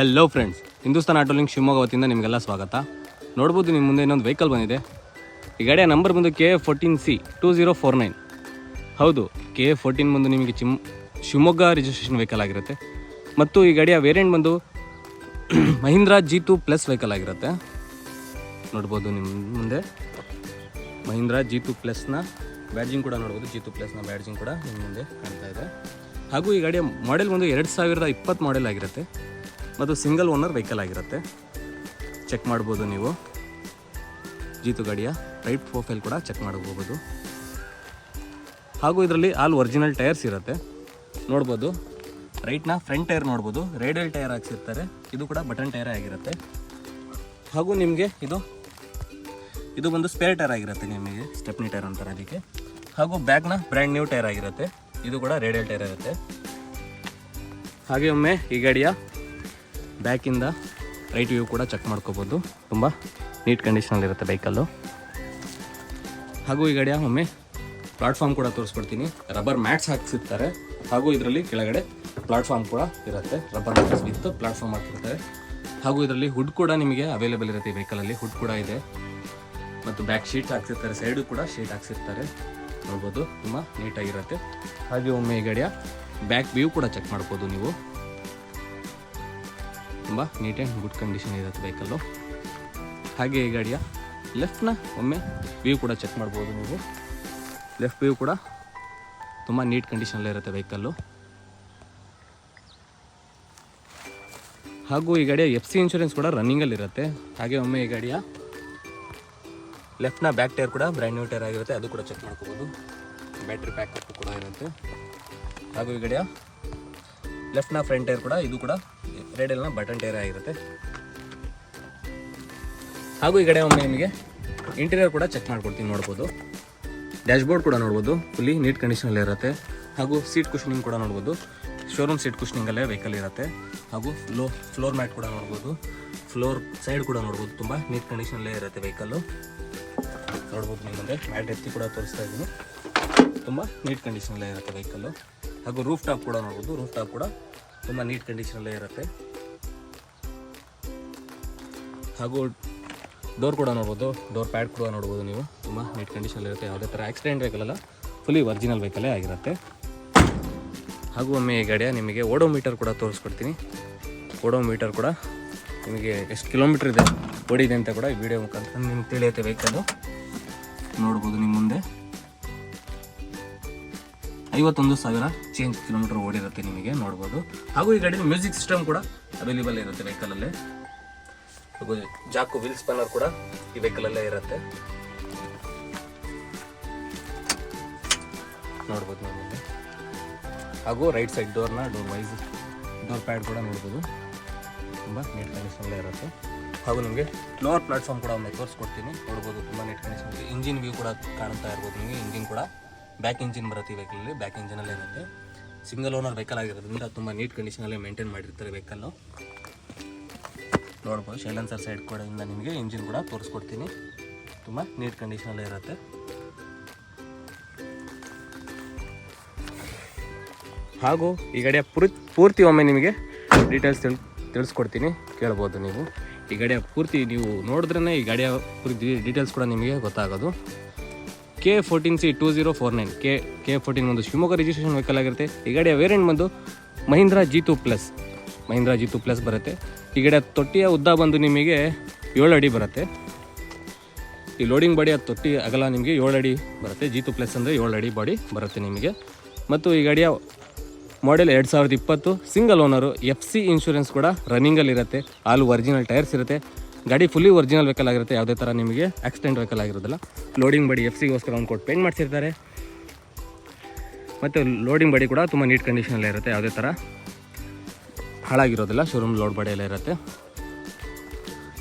Hello friends Hindustan auto link Shivamogga ವತಿಯಿಂದ ನಿಮಗೆಲ್ಲ ಸ್ವಾಗತ. ನೋಡ್ಬೋದು ನಿಮ್ಮ ಮುಂದೆ ಇನ್ನೊಂದು ವೆಹಿಕಲ್ ಬಂದಿದೆ. ಈ ಗಾಡಿಯ ನಂಬರ್ ಬಂದು K fourteen C two zero four nine ಹೌದು ಕೆ ಫೋರ್ಟೀನ್ ಬಂದು ನಿಮಗೆ ಚಿಮ್, ಶಿವಮೊಗ್ಗ ರಿಜಿಸ್ಟ್ರೇಷನ್ ವೆಹಿಕಲ್ ಆಗಿರುತ್ತೆ. ಮತ್ತು ಈ ಗಾಡಿಯ ವೇರಿಯಂಟ್ ಬಂದು Mahindra G two plus vehicle ಆಗಿರುತ್ತೆ. ನೋಡ್ಬೋದು ನಿಮ್ಮ ಮುಂದೆ. ಮಹೀಂದ್ರಾ ಜಿ ಟು ಪ್ಲಸ್ನ ಬ್ಯಾಡ್ಜಿಂಗ್ ಕೂಡ ನೋಡ್ಬೋದು. ಜಿ ಟು ಪ್ಲಸ್ನ ಬ್ಯಾಡ್ಜಿಂಗ್ ಕೂಡ ನಿಮ್ಮ ಮುಂದೆ ಕಾಣ್ತಾ ಇದೆ. ಹಾಗೂ ಈ ಗಾಡಿಯ ಮಾಡೆಲ್ ಬಂದು ಎರಡು ಸಾವಿರದ ಇಪ್ಪತ್ತು ಮಾಡೆಲ್ ಆಗಿರುತ್ತೆ. ಮತ್ತು ಸಿಂಗಲ್ ಓನರ್ ವೆಹಿಕಲ್ ಆಗಿರುತ್ತೆ. ಚೆಕ್ ಮಾಡ್ಬೋದು ನೀವು. ಜೀತು ಗಾಡಿಯ ರೈಟ್ ಪ್ರೊಫೈಲ್ ಕೂಡ ಚೆಕ್ ಮಾಡಬಹುದು ಹಾಗೂ ಇದರಲ್ಲಿ ಆಲ್ ಒರಿಜಿನಲ್ ಟೈರ್ಸ್ ಇರುತ್ತೆ. ನೋಡ್ಬೋದು. ರೈಟ್ನ ಫ್ರಂಟ್ ಟೈರ್ ನೋಡ್ಬೋದು. ರೇಡಿಯಲ್ ಟೈರ್ ಹಾಕ್ಸಿರ್ತಾರೆ. ಇದು ಕೂಡ ಬಟನ್ ಟೈರೇ ಆಗಿರುತ್ತೆ. ಹಾಗೂ ನಿಮಗೆ ಇದು ಇದು ಬಂದು ಸ್ಪೇರ್ ಟೈರ್ ಆಗಿರುತ್ತೆ ನಿಮಗೆ. ಸ್ಟೆಪ್ನಿ ಟೈರ್ ಅಂತಾರೆ ಅದಕ್ಕೆ. ಹಾಗೂ ಬ್ಯಾಗ್ನ ಬ್ರ್ಯಾಂಡ್ ನ್ಯೂ ಟೈರ್ ಆಗಿರುತ್ತೆ. ಇದು ಕೂಡ ರೇಡಿಯಲ್ ಟೈರ್ ಇರುತ್ತೆ. ಹಾಗೆ ಒಮ್ಮೆ ಈ ಗಾಡಿಯ ಬ್ಯಾಕಿಂದ ರೈಟ್ ವ್ಯೂ ಕೂಡ ಚೆಕ್ ಮಾಡ್ಕೋಬೋದು. ತುಂಬ ನೀಟ್ ಕಂಡೀಷನಲ್ಲಿರುತ್ತೆ ಬೈಕಲ್ಲು ಹಾಗೂ ಈ ಗಡಿಯ ಒಮ್ಮೆ ಪ್ಲಾಟ್ಫಾರ್ಮ್ ಕೂಡ ತೋರಿಸ್ಕೊಡ್ತೀನಿ. ರಬ್ಬರ್ ಮ್ಯಾಟ್ಸ್ ಹಾಕಿಸಿರ್ತಾರೆ. ಹಾಗೂ ಇದರಲ್ಲಿ ಕೆಳಗಡೆ ಪ್ಲಾಟ್ಫಾರ್ಮ್ ಕೂಡ ಇರುತ್ತೆ. ರಬ್ಬರ್ ಮ್ಯಾಟ್ಸ್ ವಿತ್ ಪ್ಲಾಟ್ಫಾರ್ಮ್ ಹಾಕಿರ್ತಾರೆ. ಹಾಗೂ ಇದರಲ್ಲಿ ಹುಡ್ ಕೂಡ ನಿಮಗೆ ಅವೈಲೇಬಲ್ ಇರುತ್ತೆ ಈ ವೆಹಿಕಲಲ್ಲಿ ಹುಡ್ ಕೂಡ ಇದೆ. ಮತ್ತು ಬ್ಯಾಕ್ ಶೀಟ್ ಹಾಕ್ಸಿರ್ತಾರೆ. ಸೈಡು ಕೂಡ ಶೀಟ್ ಹಾಕ್ಸಿರ್ತಾರೆ. ನೋಡ್ಬೋದು, ತುಂಬ ನೀಟಾಗಿರುತ್ತೆ ಹಾಗೆ ಒಮ್ಮೆ ಈ ಗಡಿಯ ಬ್ಯಾಕ್ ವ್ಯೂ ಕೂಡ ಚೆಕ್ ಮಾಡ್ಬೋದು ನೀವು. ತುಂಬ ನೀಟ್ ಆ್ಯಂಡ್ ಗುಡ್ ಕಂಡೀಷನ್ ಇರುತ್ತೆ ವೆಹಿಕಲ್ಲು ಹಾಗೆ ಈ ಗಾಡಿಯ ಲೆಫ್ಟ್ನ ಒಮ್ಮೆ ವ್ಯೂ ಕೂಡ ಚೆಕ್ ಮಾಡ್ಬೋದು ನೀವು. ಲೆಫ್ಟ್ ವ್ಯೂ ಕೂಡ ತುಂಬ ನೀಟ್ ಕಂಡೀಷನಲ್ಲೇ ಇರುತ್ತೆ ವೆಹಿಕಲ್ಲು ಹಾಗೂ ಈ ಗಾಡಿಯ ಎಫ್ ಸಿ ಇನ್ಶೂರೆನ್ಸ್ ಕೂಡ ರನ್ನಿಂಗಲ್ಲಿರುತ್ತೆ ಹಾಗೆ ಒಮ್ಮೆ ಈ ಗಾಡಿಯ ಲೆಫ್ಟ್ನ ಬ್ಯಾಕ್ ಟೈರ್ ಕೂಡ ಬ್ರ್ಯಾಂಡ್ ನ್ಯೂ ಟೈರ್ ಆಗಿರುತ್ತೆ. ಅದು ಕೂಡ ಚೆಕ್ ಮಾಡ್ಕೋಬೋದು. ಬ್ಯಾಟ್ರಿ ಪ್ಯಾಕಪ್ ಕೂಡ ಇರುತ್ತೆ. ಹಾಗೂ ಈ ಗಾಡಿಯ ಲೆಫ್ಟ್ನ ಫ್ರಂಟ್ ಟೈರ್ ಕೂಡ ಇದು ಕೂಡ ರೇಡಲ್ನ ಬಟನ್ ಟೈರ್ ಆಗಿರುತ್ತೆ. ಹಾಗೂ ಈ ಕಡೆ ಒಮ್ಮೆ ನಿಮಗೆ ಇಂಟೀರಿಯರ್ ಕೂಡ ಚೆಕ್ ಮಾಡ್ಕೊಡ್ತೀನಿ ನೋಡ್ಬೋದು. ಡ್ಯಾಶ್ಬೋರ್ಡ್ ಕೂಡ ನೋಡ್ಬೋದು. ಫುಲ್ಲಿ ನೀಟ್ ಕಂಡೀಷನಲ್ಲೇ ಇರುತ್ತೆ. ಹಾಗೂ ಸೀಟ್ ಕುಷನಿಂಗ್ ಕೂಡ ನೋಡ್ಬೋದು. ಶೋರೂಮ್ ಸೀಟ್ ಕುಷನಿಂಗಲ್ಲೇ ವೆಹಿಕಲ್ ಇರುತ್ತೆ. ಹಾಗೂ ಲೋ ಫ್ಲೋರ್ ಮ್ಯಾಟ್ ಕೂಡ ನೋಡ್ಬೋದು. ಫ್ಲೋರ್ ಸೈಡ್ ಕೂಡ ನೋಡ್ಬೋದು. ತುಂಬ ನೀಟ್ ಕಂಡೀಷನಲ್ಲೇ ಇರುತ್ತೆ ವೆಹಿಕಲ್ಲು ನೋಡ್ಬೋದು ನಿಮ್ಮ ಮುಂದೆ. ಮ್ಯಾಟ್ ಎತ್ತಿ ಕೂಡ ತೋರಿಸ್ತಾ ಇದ್ದೀನಿ. ತುಂಬ ನೀಟ್ ಕಂಡೀಷನಲ್ಲೇ ಇರುತ್ತೆ ವೆಹಿಕಲ್ಲು ಹಾಗೂ ರೂಫ್ ಟಾಪ್ ಕೂಡ ನೋಡ್ಬೋದು. ರೂಫ್ ಟಾಪ್ ಕೂಡ ತುಂಬ ನೀಟ್ ಕಂಡೀಷನಲ್ಲೇ ಇರುತ್ತೆ. ಹಾಗೂ ಡೋರ್ ಕೂಡ ನೋಡ್ಬೋದು. ಡೋರ್ ಪ್ಯಾಡ್ ಕೂಡ ನೋಡ್ಬೋದು ನೀವು. ತುಂಬ ನೀಟ್ ಕಂಡೀಷನ್ ಇರುತ್ತೆ. ಯಾವುದೇ ಥರ ಆಕ್ಸಿಡೆಂಟ್ ವೆಹಿಕಲಲ್ಲ ಫುಲ್ಲಿ ಒರಿಜಿನಲ್ ವೆಹಿಕಲೇ ಆಗಿರುತ್ತೆ. ಹಾಗೂ ಒಮ್ಮೆ ಈ ಗಾಡಿಯ ನಿಮಗೆ ಓಡೋ ಮೀಟರ್ ಕೂಡ ತೋರಿಸ್ಕೊಡ್ತೀನಿ. ಓಡೋ ಮೀಟರ್ ಕೂಡ ನಿಮಗೆ ಎಷ್ಟು ಕಿಲೋಮೀಟ್ರ್ ಇದೆ, ಓಡಿದೆ ಅಂತ ಕೂಡ ಈ ವಿಡಿಯೋ ಮುಖಾಂತರ ನಿಮ್ಗೆ ತಿಳಿಯುತ್ತೆ ವೆಹಿಕಲ್ಲು ನೋಡ್ಬೋದು ನಿಮ್ಮ ಮುಂದೆ. ಐವತ್ತೊಂದು ಸಾವಿರ ಚೇಂಜ್ ಕಿಲೋಮೀಟರ್ ಓಡಿರುತ್ತೆ ನಿಮಗೆ, ನೋಡ್ಬೋದು. ಹಾಗೂ ಈ ಗಾಡಿ ಮ್ಯೂಸಿಕ್ ಸಿಸ್ಟಮ್ ಕೂಡ ಅವೈಲೇಬಲ್ ಇರುತ್ತೆ ವೆಹಿಕಲಲ್ಲೇ ಹಾಗೂ ಜಾಕು ವೀಲ್ ಸ್ಪನ್ನರ್ ಕೂಡ ಈ ವೆಹಿಕಲಲ್ಲೇ ಇರುತ್ತೆ. ನೋಡ್ಬೋದು ನೀವು ಮುಂದೆ ಹಾಗೂ ರೈಟ್ ಸೈಡ್ ಡೋರ್ನ ಡೋರ್ ವೈಸ್ ಡೋರ್ ಪ್ಯಾಡ್ ಕೂಡ ನೋಡ್ಬೋದು. ತುಂಬ ನೀಟ್ ಕಂಡೀಷನಲ್ಲೇ ಇರುತ್ತೆ. ಹಾಗೂ ನಿಮಗೆ ಲೋವರ್ ಪ್ಲಾಟ್ಫಾರ್ಮ್ ಕೂಡ ಒಂದು ತೋರಿಸ್ಕೊಡ್ತೀನಿ ನೋಡ್ಬೋದು ತುಂಬ ನೀಟ್ ಕಂಡೀಷನ್ ಇಂಜಿನ್ ವ್ಯೂ ಕೂಡ ಕಾಣ್ತಾ ಇರ್ಬೋದು ನಿಮಗೆ. ಇಂಜಿನ್ ಕೂಡ ಬ್ಯಾಕ್ ಇಂಜಿನ್ ಬರುತ್ತೆ ಈ ವೆಹಿಕಲಲ್ಲಿ ಬ್ಯಾಕ್ ಇಂಜಿನಲ್ಲೇ ಇರುತ್ತೆ. ಸಿಂಗಲ್ ಓನರ್ ವೆಹಿಕಲ್ ಆಗಿರೋದ್ರಿಂದ ತುಂಬ ನೀಟ್ ಕಂಡೀಷನಲ್ಲೇ ಮೇಂಟೈನ್ ಮಾಡಿರ್ತಾರೆ ವೆಹಿಕಲ್ಲು ನೋಡ್ಬೋದು. ಶೈಲೆನ್ಸರ್ ಸೈಡ್ ಕೂಡ ಇಂದ ನಿಮಗೆ ಇಂಜಿನ್ ಕೂಡ ತೋರಿಸ್ಕೊಡ್ತೀನಿ. ತುಂಬ ನೀಟ್ ಕಂಡೀಷನಲ್ಲೇ ಇರುತ್ತೆ. ಹಾಗೂ ಈ ಗಾಡಿಯ ಪೂರ್, ಪೂರ್ತಿ ಒಮ್ಮೆ ನಿಮಗೆ ಡೀಟೇಲ್ಸ್ ತಿಳ್, ತಿಳಿಸ್ಕೊಡ್ತೀನಿ. ಕೇಳ್ಬೋದು ನೀವು. ಈ ಗಾಡಿಯ ಪೂರ್ತಿ ನೀವು ನೋಡಿದ್ರೇ ಈ ಗಾಡಿಯ ಪೂರ್ತಿ ಡೀಟೇಲ್ಸ್ ಕೂಡ ನಿಮಗೆ ಗೊತ್ತಾಗೋದು. K fourteen C two zero four nine K K fourteen ಒಂದು ಶಿವಮೊಗ್ಗ ರಿಜಿಸ್ಟ್ರೇಷನ್ ವೆಹಿಕಲ್ ಆಗಿರುತ್ತೆ. ಈ ಗಾಡಿಯ ವೇರಿಯಂಟ್ ಬಂದು Mahindra two plus Mahindra two plus ಬರುತ್ತೆ. ಈ ಗಿಡ ತೊಟ್ಟಿಯ ಉದ್ದ ಬಂದು ನಿಮಗೆ ಏಳು ಅಡಿ ಬರುತ್ತೆ. ಈ ಲೋಡಿಂಗ್ ಬಾಡಿ ಅದು ತೊಟ್ಟಿ ಅಗಲ ನಿಮಗೆ ಏಳು ಅಡಿ ಬರುತ್ತೆ. ಜಿ ಟು ಪ್ಲಸ್ ಅಂದರೆ ಏಳು ಅಡಿ ಬಾಡಿ ಬರುತ್ತೆ ನಿಮಗೆ. ಮತ್ತು ಈ ಗಾಡಿಯ ಮಾಡೆಲ್ ಎರಡು ಸಾವಿರದ ಇಪ್ಪತ್ತು single owner F C insurance ಕೂಡ ರನ್ನಿಂಗಲ್ಲಿರುತ್ತೆ ಆಲ್ ಒರಿಜಿನಲ್ ಟೈರ್ಸ್ ಇರುತ್ತೆ. ಗಾಡಿ ಫುಲ್ಲಿ ಒರಿಜಿನಲ್ ವೆಹಿಕಲ್ ಆಗಿರುತ್ತೆ. ಯಾವುದೇ ಥರ ನಿಮಗೆ ಆಕ್ಸಿಡೆಂಟ್ ವೆಹಿಕಲ್ ಆಗಿರೋದಿಲ್ಲ. ಲೋಡಿಂಗ್ ಬಡಿ ಎಫ್ ಸಿಗೋಸ್ಕರ ಒಂದು ಕೊಟ್ಟು ಪೇಂಟ್ ಮಾಡಿಸಿರ್ತಾರೆ. ಮತ್ತು ಲೋಡಿಂಗ್ ಬಡಿ ಕೂಡ ತುಂಬ ನೀಟ್ ಕಂಡೀಷನಲ್ಲೇ ಇರುತ್ತೆ. ಯಾವುದೇ ಥರ ಹಾಳಾಗಿರೋದಿಲ್ಲ. ಶೋರೂಮ್ ಲೋಡ್ ಬಾಡಿ ಇರುತ್ತೆ.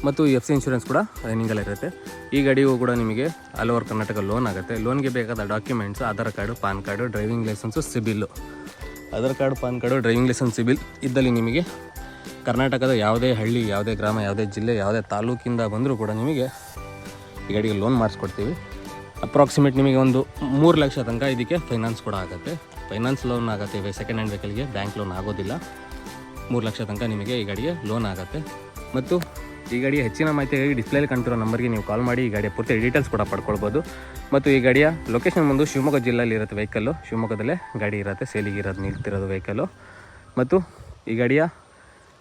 ಮತ್ತು ಎಫ್ ಸಿ ಇನ್ಶೂರೆನ್ಸ್ ಕೂಡ ರನ್ನಿಂಗಲ್ಲಿ ಇರುತ್ತೆ. ಈ ಗಾಡಿಗೂ ಕೂಡ ನಿಮಗೆ ಆಲ್ ಓವರ್ ಕರ್ನಾಟಕ ಲೋನ್ ಆಗುತ್ತೆ. ಲೋನ್ಗೆ ಬೇಕಾದ documents Aadhaar card, PAN card driving licence CIBIL Aadhaar card, PAN card driving licence CIBIL ಇದ್ದಲ್ಲಿ ನಿಮಗೆ ಕರ್ನಾಟಕದ ಯಾವುದೇ ಹಳ್ಳಿ, ಯಾವುದೇ ಗ್ರಾಮ, ಯಾವುದೇ ಜಿಲ್ಲೆ, ಯಾವುದೇ ತಾಲೂಕಿಂದ ಬಂದರೂ ಕೂಡ ನಿಮಗೆ ಈ ಗಾಡಿಗೆ ಲೋನ್ ಮಾಡಿಸ್ಕೊಡ್ತೀವಿ. ಅಪ್ರಾಕ್ಸಿಮೇಟ್ ನಿಮಗೆ ಒಂದು ಮೂರು ಲಕ್ಷ ತನಕ ಇದಕ್ಕೆ ಫೈನಾನ್ಸ್ ಕೂಡ ಆಗುತ್ತೆ. ಫೈನಾನ್ಸ್ ಲೋನ್ ಆಗುತ್ತೆ. ಸೆಕೆಂಡ್ ಹ್ಯಾಂಡ್ ವೆಹಿಕಲ್ಗೆ ಬ್ಯಾಂಕ್ ಲೋನ್ ಆಗೋದಿಲ್ಲ. ಮೂರು ಲಕ್ಷ ತನಕ ನಿಮಗೆ ಈ ಗಾಡಿಗೆ ಲೋನ್ ಆಗುತ್ತೆ. ಮತ್ತು ಈ ಗಾಡಿಯ ಹೆಚ್ಚಿನ ಮಾಹಿತಿಗಾಗಿ ಡಿಸ್ಪ್ಲೇಲಿ ಕಾಣ್ತಿರೋ ನಂಬರ್ಗೆ ನೀವು ಕಾಲ್ ಮಾಡಿ, ಈ ಗಾಡಿಯ ಪೂರ್ತಿ ಡೀಟೇಲ್ಸ್ ಕೂಡ ಪಡ್ಕೊಳ್ಬೋದು. ಮತ್ತು ಈ ಗಾಡಿಯ ಲೊಕೇಶನ್ ಬಂದು ಶಿವಮೊಗ್ಗ ಜಿಲ್ಲೆಯಲ್ಲಿ ಇರುತ್ತೆ ವೆಹಿಕಲ್ಲು ಶಿವಮೊಗ್ಗದಲ್ಲೇ ಗಾಡಿ ಇರುತ್ತೆ ಸೇಲಿಗೆ ಇರೋದು ನಿಲ್ತಿರೋದು ವೆಹಿಕಲ್ಲು ಮತ್ತು ಈ ಗಾಡಿಯ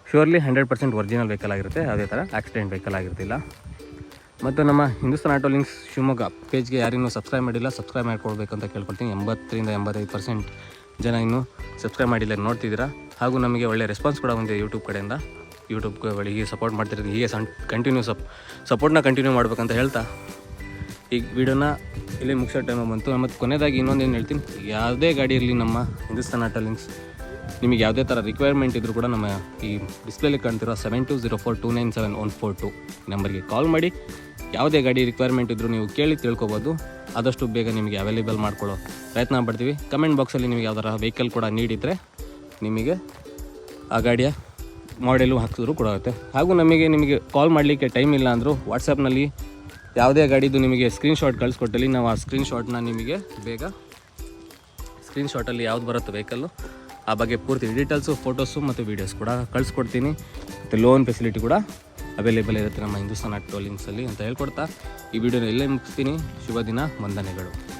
surely hundred percent original vehicle ಆಗಿರುತ್ತೆ, ಅದೇ ಥರ ಆಕ್ಸಿಡೆಂಟ್ ವೆಹಿಕಲ್ ಆಗಿರ್ತಿಲ್ಲ. ಮತ್ತು ನಮ್ಮ ಹಿಂದೂಸ್ತಾನ್ ಆಟೋ ಲಿಂಕ್ಸ್ ಶಿವಮೊಗ್ಗ ಪೇಜ್ಗೆ ಯಾರಿಗೂ ಸಬ್ಸ್ಕ್ರೈಬ್ ಮಾಡಿಲ್ಲ ಸಬ್ಸ್ಕ್ರೈಬ್ ಮಾಡ್ಕೊಳ್ಬೇಕು ಅಂತ ಕೇಳ್ಕೊಳ್ತೀನಿ. ಎಂಬತ್ತರಿಂದ ಎಂಬತ್ತೈದು ಪರ್ಸೆಂಟ್ ಜನ ಇನ್ನೂ ಸಬ್ಸ್ಕ್ರೈಬ್ ಮಾಡಿಲ್ಲ, ನೋಡ್ತಿದ್ದೀರಾ? ಹಾಗೂ ನಮಗೆ ಒಳ್ಳೆ ರೆಸ್ಪಾನ್ಸ್ ಕೂಡ ಬಂದಿದೆ ಯೂಟ್ಯೂಬ್ ಕಡೆಯಿಂದ. ಯೂಟ್ಯೂಬ್ಗೆ ಹೀಗೆ ಸಪೋರ್ಟ್ ಮಾಡ್ತಿರೋದು ಹೀಗೆ ಸಣ್ಣ ಕಂಟಿನ್ಯೂ ಸಪ್ ಸಪೋರ್ಟ್ನ ಕಂಟಿನ್ಯೂ ಮಾಡ್ಬೇಕಂತ ಹೇಳ್ತಾ. ಈಗ ವಿಡಿಯೋನ ಇಲ್ಲಿ ಮುಗಿಸೋ ಟೈಮ್ ಬಂತು. ಮತ್ತು ಕೊನೆಯದಾಗಿ ಇನ್ನೊಂದೇನು ಹೇಳ್ತೀನಿ. ಯಾವುದೇ ಗಾಡಿ ಇರಲಿ ನಮ್ಮ ಹಿಂದೂಸ್ತಾನ್ ಆಟೋ ಲಿಂಕ್ಸ್ ನಿಮಗೆ ಯಾವುದೇ ಥರ ರಿಕ್ವೈರ್ಮೆಂಟ್ ಇದ್ದರೂ ಕೂಡ ನಮ್ಮ ಈ ಡಿಸ್ಪ್ಲೇಲಿ ಕಾಣ್ತಿರೋ seven two zero four two nine seven one four two ನಂಬರ್ಗೆ ಕಾಲ್ ಮಾಡಿ. ಯಾವುದೇ ಗಾಡಿ ರಿಕ್ವೈರ್ಮೆಂಟ್ ಇದ್ದರೂ ನೀವು ಕೇಳಿ ತಿಳ್ಕೊಬೋದು. ಆದಷ್ಟು ಬೇಗ ನಿಮಗೆ ಅವೈಲೇಬಲ್ ಮಾಡ್ಕೊಳ್ಳೋ ಪ್ರಯತ್ನ ಪಡ್ತೀವಿ. ಕಮೆಂಟ್ ಬಾಕ್ಸಲ್ಲಿ ನಿಮಗೆ ಯಾವ್ದಾರ ವೆಹಿಕಲ್ ಕೂಡ ನೀಡಿದರೆ ನಿಮಗೆ ಆ ಗಾಡಿಯ ಮಾಡೆಲು ಹಾಕಿದ್ರು ಕೂಡ ಆಗುತ್ತೆ. ಹಾಗೂ ನಮಗೆ ನಿಮಗೆ ಕಾಲ್ ಮಾಡಲಿಕ್ಕೆ ಟೈಮ್ ಇಲ್ಲ ಅಂದರೂ ವಾಟ್ಸಪ್ನಲ್ಲಿ ಯಾವುದೇ ಗಾಡಿದು ನಿಮಗೆ ಸ್ಕ್ರೀನ್ಶಾಟ್ ಕಳಿಸ್ಕೊಟ್ಟಲ್ಲಿ ನಾವು ಆ ಸ್ಕ್ರೀನ್ಶಾಟ್ನ ನಿಮಗೆ ಬೇಗ ಸ್ಕ್ರೀನ್ಶಾಟಲ್ಲಿ ಯಾವ್ದು ಬರುತ್ತೆ ವೆಹಿಕಲ್ಲು ಆ ಬಗ್ಗೆ ಪೂರ್ತಿ ಡೀಟೇಲ್ಸು ಫೋಟೋಸು ಮತ್ತು ವೀಡಿಯೋಸ್ ಕೂಡ ಕಳಿಸ್ಕೊಡ್ತೀನಿ. ಮತ್ತು ಲೋನ್ ಫೆಸಿಲಿಟಿ ಕೂಡ ಅವೈಲೇಬಲ್ ಇರುತ್ತೆ ನಮ್ಮ ಹಿಂದೂಸ್ತಾನ ಟೋಲಿಂಗ್ಸಲ್ಲಿ ಅಂತ ಹೇಳ್ಕೊಡ್ತಾ ಈ ವಿಡಿಯೋನ ಇಲ್ಲೇ ಮುಗಿಸ್ತೀನಿ. ಶುಭ ದಿನ ವಂದನೆಗಳು.